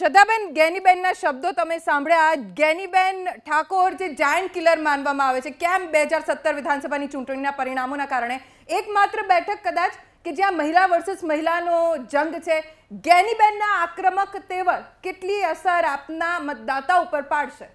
શ્રદ્ધાબેન, ગેનીબેનના શબ્દો તમે સાંભળ્યા. ગેનીબેન ઠાકોર જે જાયન્ટ કિલર માનવામાં આવે છે, કેમ બે હજાર સત્તર વિધાનસભાની ચૂંટણીના પરિણામોના કારણે? એકમાત્ર બેઠક કદાચ કે જ્યાં મહિલા વર્સિસ મહિલાનો જંગ છે. ગેનીબેનના આક્રમક તેવર કેટલી અસર આપના મતદાતા ઉપર પાડશે?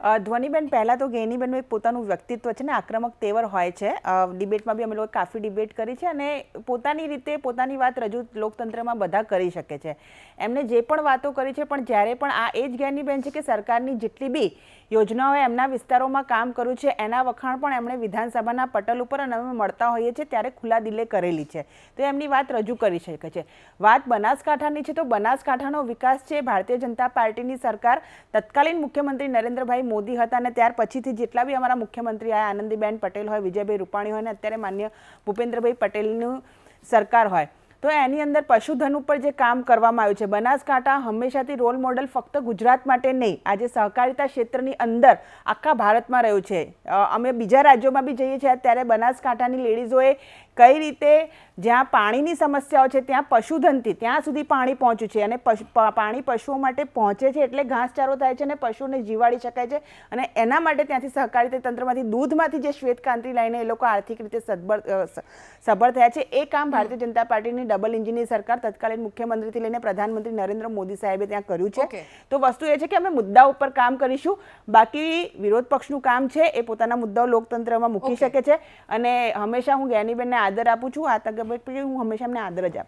ધ્વનિબેન, પહેલાં તો ગેનીબેનનું એક પોતાનું વ્યક્તિત્વ છે ને, આક્રમક તેવર હોય છે. ડિબેટમાં બી અમે લોકો કાફી ડિબેટ કરી છે અને પોતાની રીતે પોતાની વાત રજૂ લોકતંત્રમાં બધા કરી શકે છે. એમને જે પણ વાતો કરી છે, પણ જ્યારે પણ આ એ જ જ્ઞાનીબેન છે કે સરકારની જેટલી બી યોજનાઓએ એમના વિસ્તારોમાં કામ કર્યું છે, એના વખાણ પણ એમણે વિધાનસભાના પટલ ઉપર અને અમે મળતા હોઈએ છીએ ત્યારે ખુલ્લા દિલે કરેલી છે. તો એમની વાત રજૂ કરી શકે છે. વાત બનાસકાંઠાની છે, તો બનાસકાંઠાનો વિકાસ છે. ભારતીય જનતા પાર્ટીની સરકાર, તત્કાલીન મુખ્યમંત્રી નરેન્દ્રભાઈ મોદી હતા અને ત્યાર પછીથી જેટલા બી અમારા મુખ્યમંત્રી આ આનંદીબેન પટેલ હોય, વિજયભાઈ રૂપાણી હોય અને અત્યારે માન્ય ભૂપેન્દ્રભાઈ પટેલનું સરકાર હોય. તો એની અંદર પશુધન ઉપર જે કામ કરવામાં આવ્યું છે બનાસકાંઠા હંમેશાથી રોલ મોડલ ફક્ત ગુજરાત માટે નહીં આજે સહકારિતા ક્ષેત્રની અંદર આખા ભારતમાં રહ્યું છે. અમે બીજા રાજ્યોમાં બી જઈએ છીએ ત્યારે બનાસકાંઠાની લેડીઝોએ કઈ રીતે જ્યાં પાણીની સમસ્યાઓ છે ત્યાં પશુધનથી ત્યાં સુધી પાણી પહોંચ્યું છે. અને પાણી પશુઓ માટે પહોંચે છે એટલે ઘાસચારો થાય છે અને પશુને જીવાડી શકાય છે. અને એના માટે ત્યાંથી સહકારિતા તંત્રમાંથી દૂધમાંથી જે શ્વેતક્રાંતિ લઈને એ લોકો આર્થિક રીતે સદ્ભર અ, સ- સબળ થયા છે. એ કામ ભારતીય જનતા પાર્ટીની ડબલ ઇન્જિનની સરકાર તત્કાલીન મુખ્યમંત્રીથી લઈને પ્રધાનમંત્રી નરેન્દ્ર મોદી સાહેબે ત્યાં કર્યું છે. તો વસ્તુ એ છે કે અમે મુદ્દા ઉપર કામ કરીશું. બાકી વિરોધ પક્ષનું કામ છે એ પોતાના મુદ્દાઓ લોકતંત્રમાં મૂકી શકે છે. અને હંમેશા હું જ્ઞાનીબેનને આદર આપું છું. આ તગબત હું હંમેશા એમને આદર જ આપું